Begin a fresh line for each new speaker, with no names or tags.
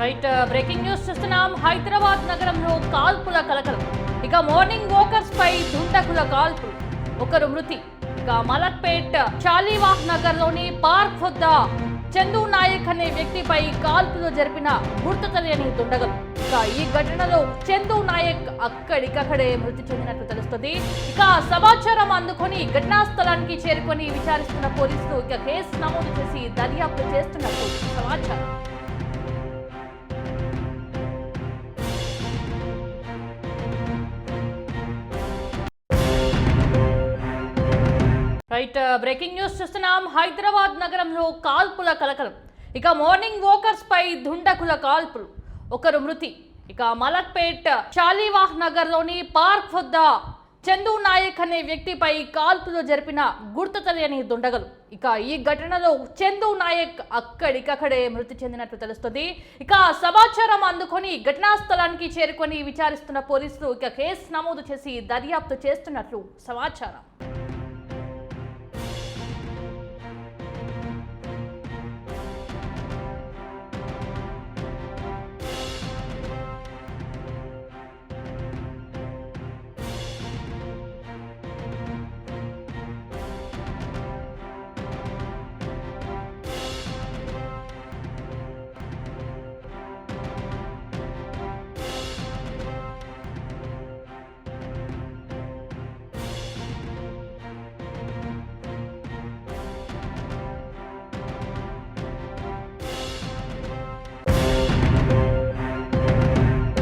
Right uh, breaking news చూస్తున్నాం. హైదరాబాద్ నగరంలో కాల్పుల కలకలం. ఇక మార్నింగ్ వాకర్స్ పై దుండకుల కాల్పులు ఒకరు మృతి. ఇక మలక్పేట్ చాలీవాహ్ నగర్లోని పార్క్ వద్ద చందు నాయక్ అనే వ్యక్తిపై కాల్పులు జరిపిన గుర్తు తెలియని దుండగలు. ఇక ఈ ఘటనలో చందు నాయక్ అక్కడికక్కడే మృతి చెందినట్లు తెలుస్తుంది. ఇక సమాచారం అందుకొని ఘటనా స్థలానికి చేరుకొని విచారిస్తున్న పోలీసులు ఇక కేసు నమోదు చేసి దర్యాప్తు చేస్తున్నట్లు సమాచారం. రైట్ బ్రేకింగ్ న్యూస్ చూస్తున్నాం. హైదరాబాద్ నగరంలో కాల్పుల కలకలం. ఇక మార్నింగ్ వాకర్స్ పై దుండకుల కాల్పులు. ఒకరు మృతి. ఇక మలక్పేట్ చాలీవాహ్ నగర్లోని పార్క్ వద్ద చందు నాయక్ అనే వ్యక్తిపై కాల్పులు జరిపిన గుర్తు తెలియని దుండగలు. ఇక ఈ ఘటనలో చందు నాయక్ అక్కడికక్కడే మృతి చెందినట్లు తెలుస్తుంది. ఇక సమాచారం అందుకొని ఘటనా స్థలానికి చేరుకొని విచారిస్తున్న పోలీసులు ఇక కేసు నమోదు చేసి దర్యాప్తు చేస్తున్నట్లు సమాచారం.